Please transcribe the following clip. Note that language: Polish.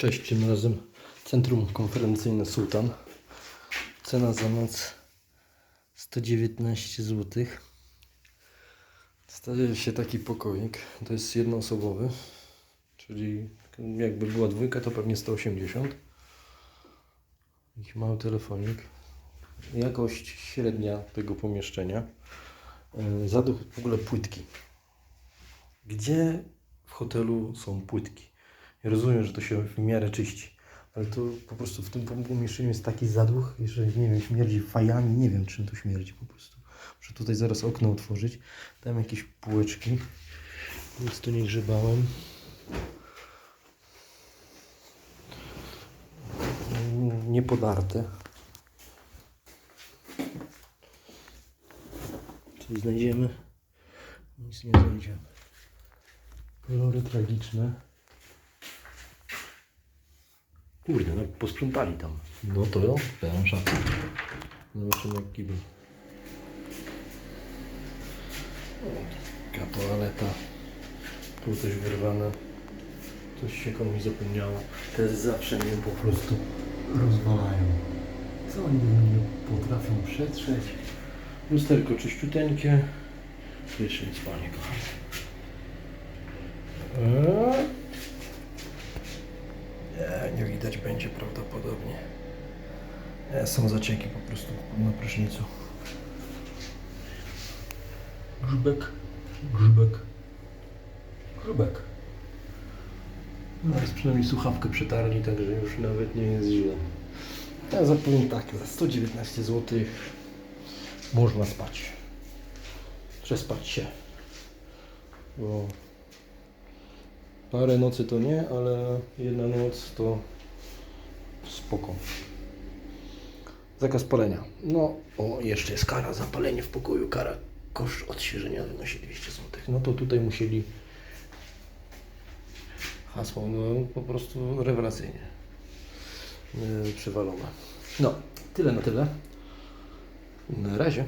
Cześć, tym razem Centrum Konferencyjne Sultan. Cena za noc 119 zł. Staje się taki pokoik. To jest jednoosobowy, czyli jakby była dwójka, to pewnie 180. Jakiś mały telefonik. Jakość średnia tego pomieszczenia. Yy, Zaduch w ogóle płytki. Gdzie w hotelu są płytki? Ja rozumiem, że to się w miarę czyści, ale to po prostu w tym pomieszczeniu jest taki zaduch, że nie wiem, śmierdzi fajami, nie wiem czym to śmierdzi po prostu. Muszę tutaj zaraz okno otworzyć. Tam jakieś półeczki. Nic tu nie grzebałem. Nie podarte. Coś znajdziemy? Nic nie znajdziemy. Kolory tragiczne. Kurde, no posprzątali tam. No to ja, ja mam szafę. Zobaczymy jak kibel. Taka toaleta. Tu coś wyrwane. Coś się komuś zapomniało. Te zawsze mnie po prostu rozwalają. Co oni nie potrafią przetrzeć? Lusterko czyściuteńkie. Prysznic, panie kochany. Eee? Nie, nie widać będzie prawdopodobnie. Nie, są zacieki po prostu na prysznicu. Grzbek, grzbek, grzbek. No jest przynajmniej słuchawkę przetarli, także już nawet nie jest źle. Ja zapowiem tak, za 119 zł można spać. Przespać się. Bo Parę nocy to nie, ale jedna noc to spoko. Zakaz palenia. No, o, jeszcze jest kara za palenie w pokoju. Kara, koszt odświeżenia wynosi 200 zł. No to tutaj musieli hasło, no po prostu rewelacyjnie yy, przywalone. No, tyle na tyle. Na razie.